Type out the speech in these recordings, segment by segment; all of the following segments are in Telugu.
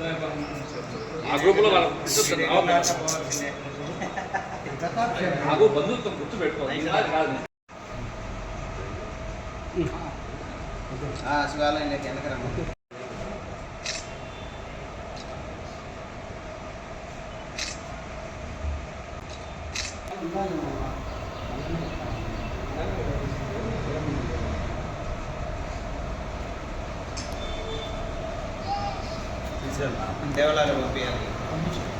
ఆ గ్రూపులో. నాకు బంధుత్వం గుర్తు పెట్టుకోవాలి ఈనాడు కాదు శివాలయంలోకి వెనకరమ్మ దేవాలయాలు పంపించాలి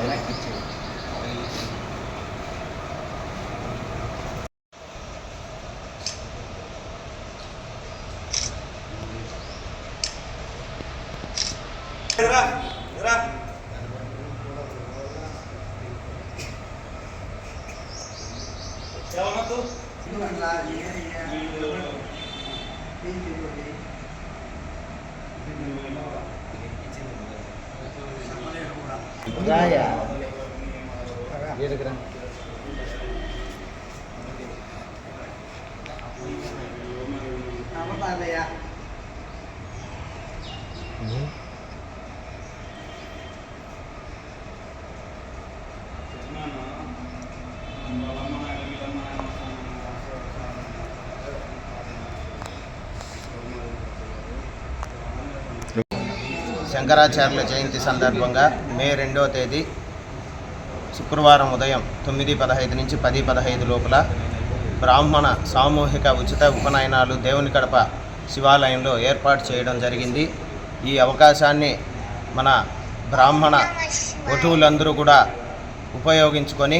వెనక్కి ఇచ్చేది రాయా ఎదుగురా శంకరాచార్యుల జయంతి సందర్భంగా మే రెండవ తేదీ శుక్రవారం ఉదయం తొమ్మిది పదహైదు నుంచి పది పదహైదు లోపల బ్రాహ్మణ సామూహిక ఉచిత ఉపనయనాలు దేవుని కడప శివాలయంలో ఏర్పాటు చేయడం జరిగింది. ఈ అవకాశాన్ని మన బ్రాహ్మణ వటువులందరూ కూడా ఉపయోగించుకొని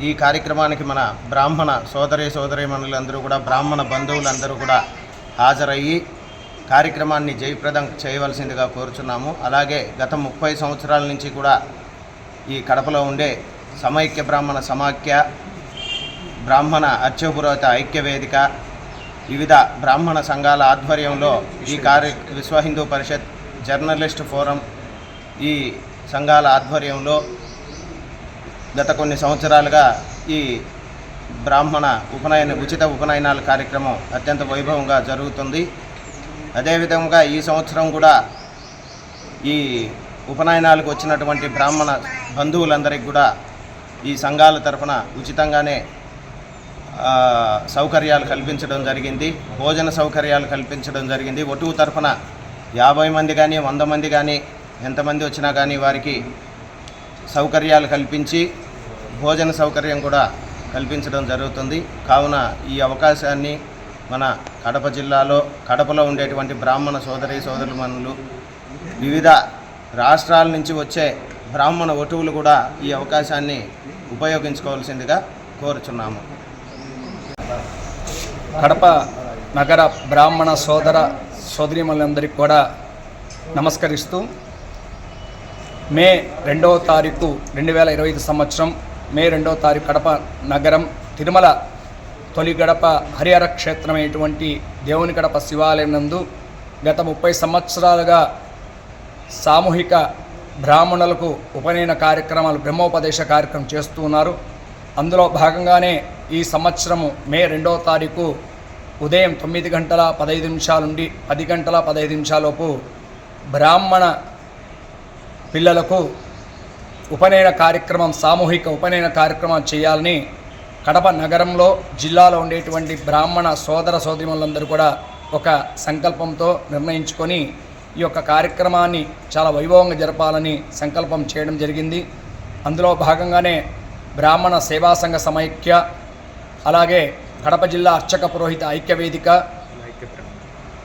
ఈ కార్యక్రమానికి మన బ్రాహ్మణ సోదరి సోదరీమణులందరూ కూడా బ్రాహ్మణ బంధువులందరూ కూడా హాజరయ్యి కార్యక్రమాన్ని జయప్రదం చేయవలసిందిగా కోరుచున్నాము. అలాగే గత ముప్పై సంవత్సరాల నుంచి కూడా ఈ కడపలో ఉండే సమైక్య బ్రాహ్మణ సమాఖ్య బ్రాహ్మణ అర్చపురోహిత ఐక్య వేదిక వివిధ బ్రాహ్మణ సంఘాల ఆధ్వర్యంలో ఈ కార్య విశ్వ హిందూ పరిషత్ జర్నలిస్ట్ ఫోరం ఈ సంఘాల ఆధ్వర్యంలో గత కొన్ని సంవత్సరాలుగా ఈ బ్రాహ్మణ ఉపనయన ఉచిత ఉపనయనాల కార్యక్రమం అత్యంత వైభవంగా జరుగుతుంది. అదేవిధంగా ఈ సంవత్సరం కూడా ఈ ఉపనయనాలకు వచ్చినటువంటి బ్రాహ్మణ బంధువులందరికీ కూడా ఈ సంఘాల తరఫున ఉచితంగానే సౌకర్యాలు కల్పించడం జరిగింది. భోజన సౌకర్యాలు కల్పించడం జరిగింది. ఒటువు తరఫున యాభై మంది కానీ వంద మంది కానీ ఎంతమంది వచ్చినా కానీ వారికి సౌకర్యాలు కల్పించి భోజన సౌకర్యం కూడా కల్పించడం జరుగుతుంది. కావున ఈ అవకాశాన్ని మన కడప జిల్లాలో కడపలో ఉండేటువంటి బ్రాహ్మణ సోదరి సోదరుమణులు వివిధ రాష్ట్రాల నుంచి వచ్చే బ్రాహ్మణ వటువులు కూడా ఈ అవకాశాన్ని ఉపయోగించుకోవాల్సిందిగా కోరుచున్నాము. కడప నగర బ్రాహ్మణ సోదర సోదరిమణులందరికీ కూడా నమస్కరిస్తూ మే రెండవ తారీఖు రెండు వేల ఇరవై ఐదు సంవత్సరం మే రెండవ తారీఖు కడప నగరం తిరుమల తొలి గడప హరిహర క్షేత్రమైనటువంటి దేవుని గడప శివాలయం నందు గత ముప్పై సంవత్సరాలుగా సామూహిక బ్రాహ్మణులకు ఉపనయన కార్యక్రమాలు బ్రహ్మోపదేశ కార్యక్రమం చేస్తూ ఉన్నారు. అందులో భాగంగానే ఈ సంవత్సరము మే రెండవ తారీఖు ఉదయం తొమ్మిది గంటల పదహైదు నిమిషాల నుండి పది గంటల పదహైదు నిమిషాలలోపు బ్రాహ్మణ పిల్లలకు ఉపనయన కార్యక్రమం సామూహిక ఉపనయన కార్యక్రమం చేయాలని కడప నగరంలో జిల్లాలో ఉండేటువంటి బ్రాహ్మణ సోదర సోదరిమణులందరూ కూడా ఒక సంకల్పంతో నిర్ణయించుకొని ఈ యొక్క కార్యక్రమాన్ని చాలా వైభవంగా జరపాలని సంకల్పం చేయడం జరిగింది. అందులో భాగంగానే బ్రాహ్మణ సేవా సంఘ సమైక్య అలాగే కడప జిల్లా అర్చక పురోహిత ఐక్య వేదిక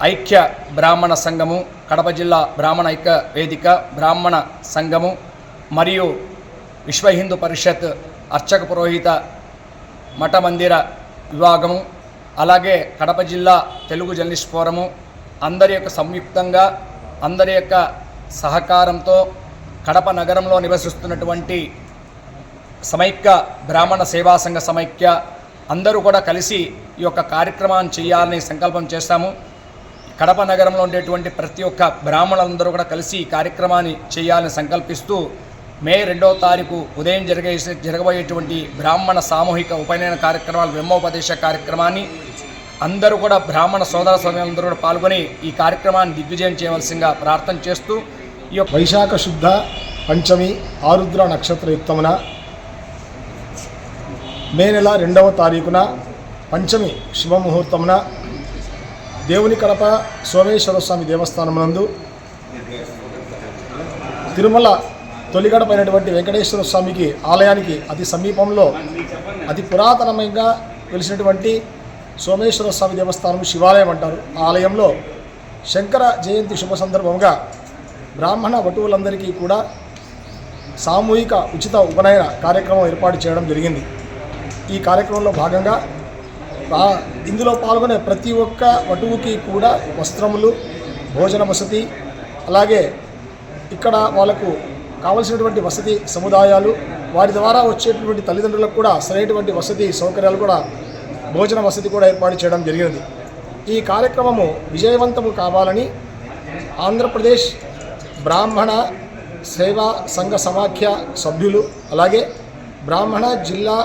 ఐక్య బ్రాహ్మణ సంఘము కడప జిల్లా బ్రాహ్మణ ఐక్య వేదిక బ్రాహ్మణ సంఘము మరియు విశ్వ హిందూ పరిషత్ అర్చక పురోహిత మఠ మందిర విభాగము అలాగే కడప జిల్లా తెలుగు జర్నలిస్ట్ ఫోరము అందరి యొక్క సంయుక్తంగా అందరి యొక్క సహకారంతో కడప నగరంలో నివసిస్తున్నటువంటి సమైక్య బ్రాహ్మణ సేవా సంఘ సమైక్య అందరూ కూడా కలిసి ఈ యొక్క కార్యక్రమాన్ని చేయాలని సంకల్పం చేస్తాము కడప నగరంలో ఉండేటువంటి ప్రతి ఒక్క బ్రాహ్మణులందరూ కూడా కలిసి ఈ కార్యక్రమాన్ని చేయాలని సంకల్పిస్తూ మే రెండవ తారీఖు ఉదయం జరిగే జరగబోయేటువంటి బ్రాహ్మణ సామూహిక ఉపనయన కార్యక్రమాలు బ్రహ్మోపదేశ కార్యక్రమాన్ని అందరూ కూడా బ్రాహ్మణ సోదర సోదరులందరూ కూడా పాల్గొని ఈ కార్యక్రమాన్ని దిగ్విజయం చేయవలసిందిగా ప్రార్థన చేస్తూ ఈ యొక్క వైశాఖ శుద్ధ పంచమి ఆరుద్ర నక్షత్రయుక్తమున మే నెల రెండవ తారీఖున పంచమి శుభముహూర్తమున దేవుని కడప సోమేశ్వర స్వామి దేవస్థానమునందు తిరుమల తొలిగడపైనటువంటి వెంకటేశ్వర స్వామికి ఆలయానికి అతి సమీపంలో అతి పురాతనమైనగా వెలిసినటువంటి సోమేశ్వర స్వామి దేవస్థానం శివాలయం అంటారు. ఆ ఆలయంలో శంకర జయంతి శుభ సందర్భంగా బ్రాహ్మణ వటువులందరికీ కూడా సామూహిక ఉచిత ఉపనయన కార్యక్రమం ఏర్పాటు చేయడం జరిగింది. ఈ కార్యక్రమంలో భాగంగా ఇందులో పాల్గొనే ప్రతి ఒక్క వటువుకి కూడా వస్త్రములు భోజన వసతి అలాగే ఇక్కడ వాళ్ళకు కావలసినటువంటి వసతి సముదాయాలు వారి ద్వారా వచ్చేటటువంటి తల్లిదండ్రులకు కూడా సరైనటువంటి వసతి సౌకర్యాలు కూడా భోజన వసతి కూడా ఏర్పాటు చేయడం జరిగినది. ఈ కార్యక్రమము విజయవంతము కావాలని ఆంధ్రప్రదేశ్ బ్రాహ్మణ సేవా సంఘ సమాఖ్య సభ్యులు అలాగే బ్రాహ్మణ జిల్లా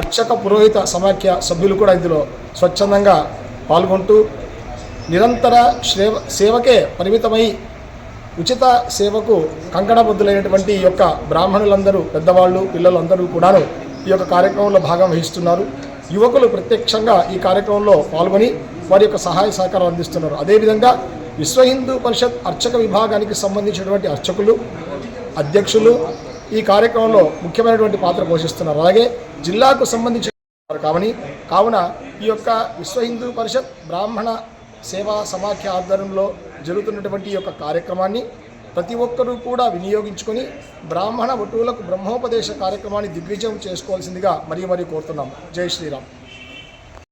అర్చక పురోహిత సమాఖ్య సభ్యులు కూడా ఇందులో స్వచ్ఛందంగా పాల్గొంటూ నిరంతర సేవకే పరిమితమై ఉచిత సేవకు కంకణబద్ధులైనటువంటి ఈ యొక్క బ్రాహ్మణులందరూ పెద్దవాళ్ళు పిల్లలు అందరూ కూడాను ఈ యొక్క కార్యక్రమంలో భాగం వహిస్తున్నారు. యువకులు ప్రత్యక్షంగా ఈ కార్యక్రమంలో పాల్గొని వారి యొక్క సహాయ సహకారం అందిస్తున్నారు. అదేవిధంగా విశ్వ హిందూ పరిషత్ అర్చక విభాగానికి సంబంధించినటువంటి అర్చకులు అధ్యక్షులు ఈ కార్యక్రమంలో ముఖ్యమైనటువంటి పాత్ర పోషిస్తున్నారు. అలాగే జిల్లాకు సంబంధించిన వారు కావని కావున ఈ యొక్క విశ్వ హిందూ పరిషత్ బ్రాహ్మణ సేవా సమాఖ్య ఆధ్వర్యంలో జరుగుతున్నటువంటి యొక్క కార్యక్రమాన్ని ప్రతి ఒక్కరూ కూడా వినియోగించుకొని బ్రాహ్మణ వటువులకు బ్రహ్మోపదేశ కార్యక్రమాన్ని దిగ్విజయం చేసుకోవాల్సిందిగా మరీ మరీ కోరుతున్నాం. జై శ్రీరామ్.